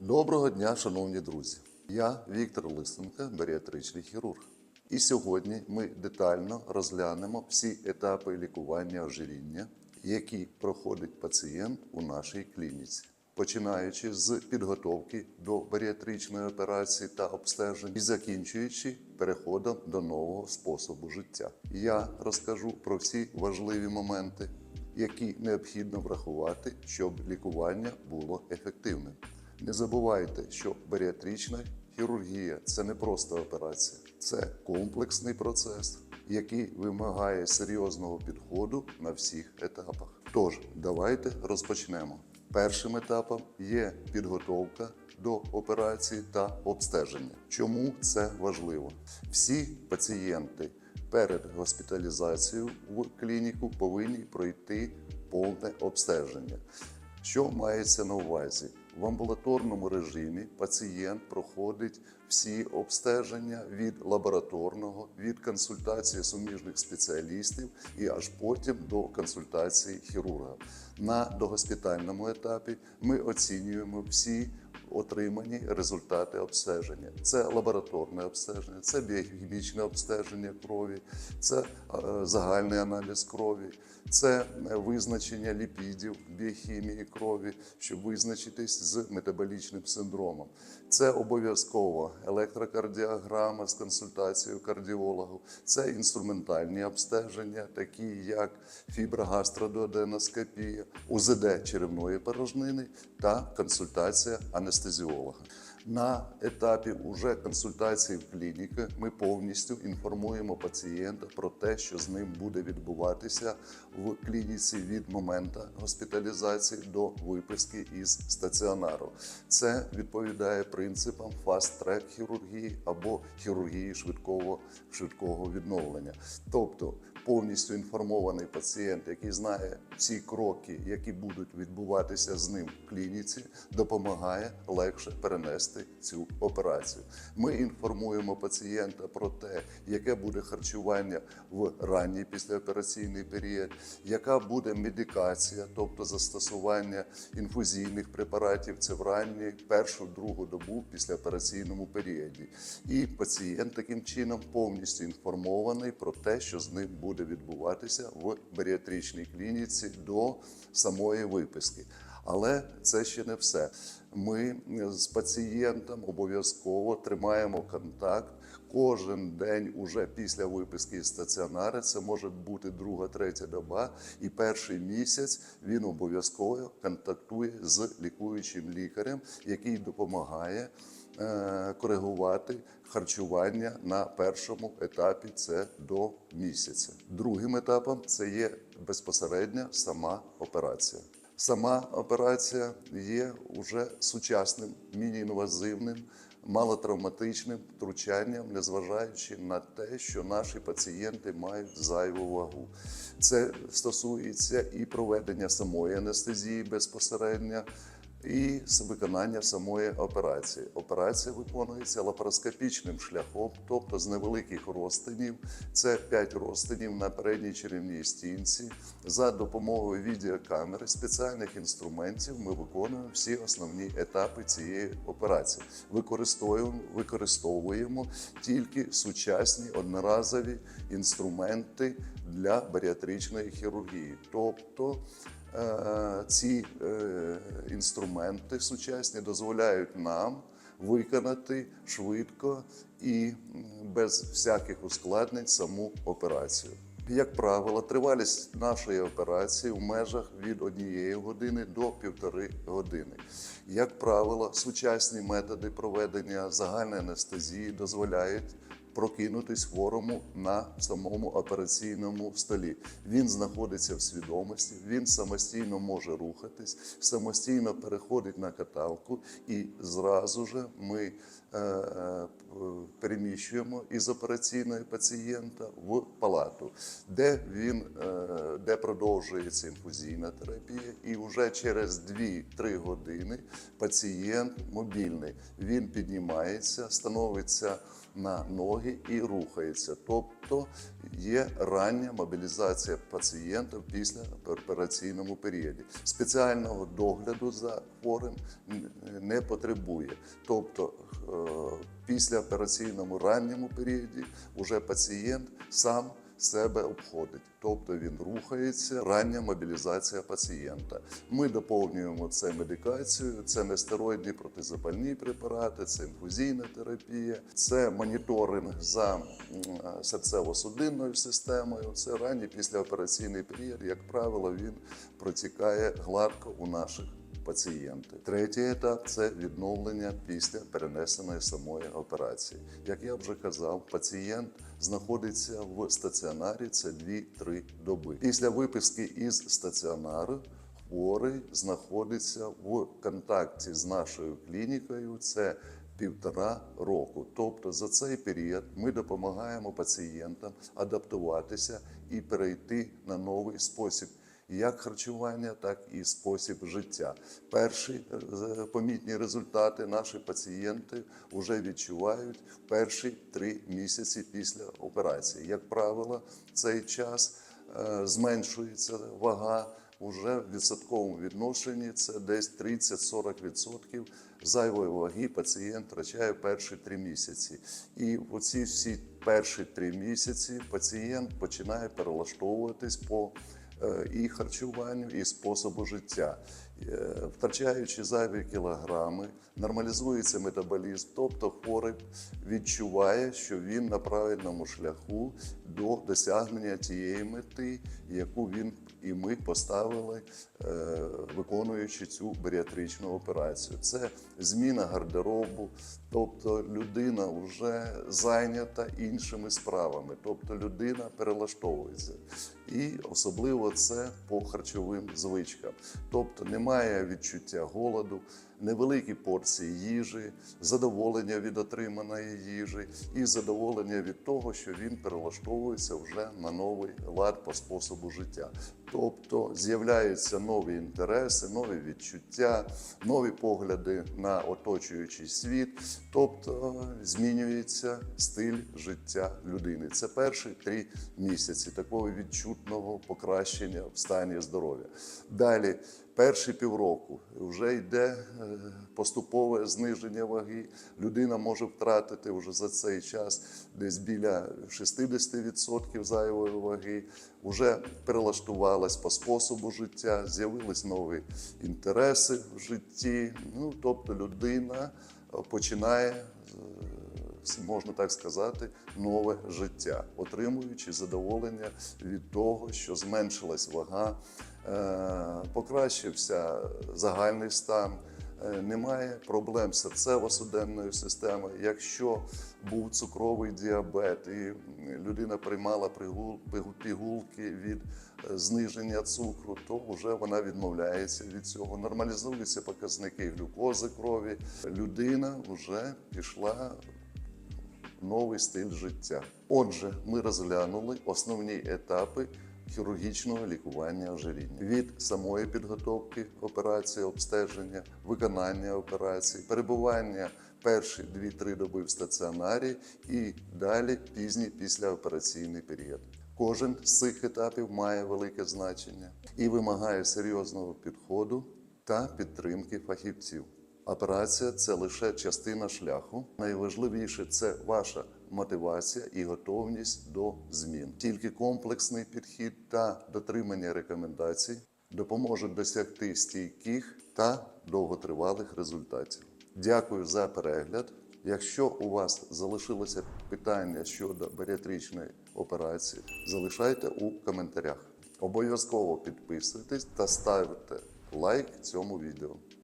Доброго дня, шановні друзі! Я Віктор Лисенко, баріатричний хірург. І сьогодні ми детально розглянемо всі етапи лікування ожиріння, які проходить пацієнт у нашій клініці. Починаючи з підготовки до баріатричної операції та обстежень і закінчуючи переходом до нового способу життя. Я розкажу про всі важливі моменти, які необхідно врахувати, щоб лікування було ефективним. Не забувайте, що баріатрична хірургія це не просто операція, це комплексний процес, який вимагає серйозного підходу на всіх етапах. Тож, давайте розпочнемо. Першим етапом є підготовка до операції та обстеження. Чому це важливо? Всі пацієнти перед госпіталізацією в клініку повинні пройти повне обстеження. Що мається на увазі? В амбулаторному режимі пацієнт проходить всі обстеження від лабораторного, від консультації суміжних спеціалістів і аж потім до консультації хірурга. На догоспітальному етапі ми оцінюємо всі отримані результати обстеження. Це лабораторне обстеження, це біохімічне обстеження крові, це е, загальний аналіз крові, це е, визначення ліпідів біохімії крові, щоб визначитись з метаболічним синдромом. Це обов'язково електрокардіограма з консультацією кардіологу, це інструментальні обстеження, такі як фіброгастродоаденоскопія, УЗД черевної порожнини та консультація анестезіолога. На етапі уже консультації в клініці ми повністю інформуємо пацієнта про те, що з ним буде відбуватися в клініці від моменту госпіталізації до виписки із стаціонару. Це відповідає принципам фаст-трек хірургії або хірургії швидкого, швидкого відновлення. Тобто повністю інформований пацієнт, який знає всі кроки, які будуть відбуватися з ним в клініці, допомагає легше перенести цю операцію. Ми інформуємо пацієнта про те, яке буде харчування в ранній післяопераційний період, яка буде медикація, тобто застосування інфузійних препаратів, це в ранній першу другу добу післяопераційному періоді. І пацієнт таким чином повністю інформований про те, що з ним буде відбуватися в баріатричній клініці до самої виписки. Але це ще не все. Ми з пацієнтом обов'язково тримаємо контакт кожен день, уже після виписки з стаціонару. Це може бути друга, третя доба, і перший місяць він обов'язково контактує з лікуючим лікарем, який допомагає е, коригувати харчування на першому етапі. Це до місяця. Другим етапом це є безпосередньо сама операція. Сама операція є уже сучасним, міні-інвазивним, малотравматичним втручанням, незважаючи на те, що наші пацієнти мають зайву вагу. Це стосується і проведення самої анестезії безпосередньо. І виконання самої операції. Операція виконується лапароскопічним шляхом, тобто з невеликих розтинів. Це 5 розтинів на передній черевній стінці. За допомогою відеокамери, спеціальних інструментів ми виконуємо всі основні етапи цієї операції. Використовуємо, використовуємо тільки сучасні одноразові інструменти для баріатричної хірургії. Тобто ці е, інструменти сучасні дозволяють нам виконати швидко і без всяких ускладнень саму операцію. Як правило, тривалість нашої операції в межах від однієї години до півтори години. Як правило, сучасні методи проведення загальної анестезії дозволяють прокинутись хворому на самому операційному столі. Він знаходиться в свідомості, він самостійно може рухатись, самостійно переходить на каталку, і зразу ж ми е, е, переміщуємо із операційної пацієнта в палату, де він е, де продовжується інфузійна терапія, і вже через 2-3 години пацієнт мобільний. Він піднімається, становиться на ноги і рухається. Тобто є рання мобілізація пацієнта після операційному періоді. Спеціального догляду за хворим не потребує. Тобто е, після операційному ранньому періоді вже пацієнт сам себе обходить, тобто він рухається, рання мобілізація пацієнта. Ми доповнюємо це медикацією, це нестероїдні протизапальні препарати, це інфузійна терапія, це моніторинг за серцево-судинною системою. Це ранній післяопераційний період. Як правило, він протікає гладко у наших пацієнти. Третій етап це відновлення після перенесеної самої операції. Як я вже казав, пацієнт знаходиться в стаціонарі це 2-3 доби. Після виписки із стаціонару хворий знаходиться в контакті з нашою клінікою. Це Півтора року. Тобто за цей період ми допомагаємо пацієнтам адаптуватися і перейти на новий спосіб як харчування, так і спосіб життя. Перші е, помітні результати наші пацієнти вже відчувають перші три місяці після операції. Як правило, цей час е, зменшується вага. Уже в відсотковому відношенні це десь 30-40% зайвої ваги пацієнт втрачає перші три місяці. І в оці всі перші три місяці пацієнт починає перелаштовуватись по і харчуванню, і способу життя. Е, Втрачаючи зайві кілограми, нормалізується метаболізм, тобто хворий відчуває, що він на правильному шляху до досягнення тієї мети, яку він і ми поставили, е, виконуючи цю баріатричну операцію. Це зміна гардеробу, тобто людина вже зайнята іншими справами, тобто людина перелаштовується. І особливо це по харчовим звичкам. Тобто немає відчуття голоду, невеликі порції їжі, задоволення від отриманої їжі і задоволення від того, що він перелаштовується вже на новий лад по способу життя. Тобто з'являються нові інтереси, нові відчуття, нові погляди на оточуючий світ, тобто змінюється стиль життя людини. Це перші три місяці такого відчутного покращення в стані здоров'я. Далі. Перші півроку вже йде е, поступове зниження ваги. Людина може втратити вже за цей час десь біля 60% зайвої ваги, вже перелаштувалась по способу життя, з'явились нові інтереси в житті. Ну, тобто людина е, починає е, можна так сказати, нове життя, отримуючи задоволення від того, що зменшилась вага, покращився загальний стан. е, Немає проблем з серцево-суденною системою. Якщо був цукровий діабет і людина приймала пігулки від е, зниження цукру, то вже вона відмовляється від цього. Нормалізуються показники глюкози крові. Людина вже пішла новий стиль життя. Отже, ми розглянули основні етапи хірургічного лікування ожиріння від самої підготовки операції, обстеження, виконання операції, перебування перші 2-3 доби в стаціонарі і далі пізній післяопераційний період. Кожен з цих етапів має велике значення і вимагає серйозного підходу та підтримки фахівців. Операція це лише частина шляху. Найважливіше це ваша мотивація і готовність до змін. Тільки комплексний підхід та дотримання рекомендацій допоможуть досягти стійких та довготривалих результатів. Дякую за перегляд. Якщо у вас залишилося питання щодо баріатричної операції, залишайте у коментарях. Обов'язково підписуйтесь та ставте лайк цьому відео.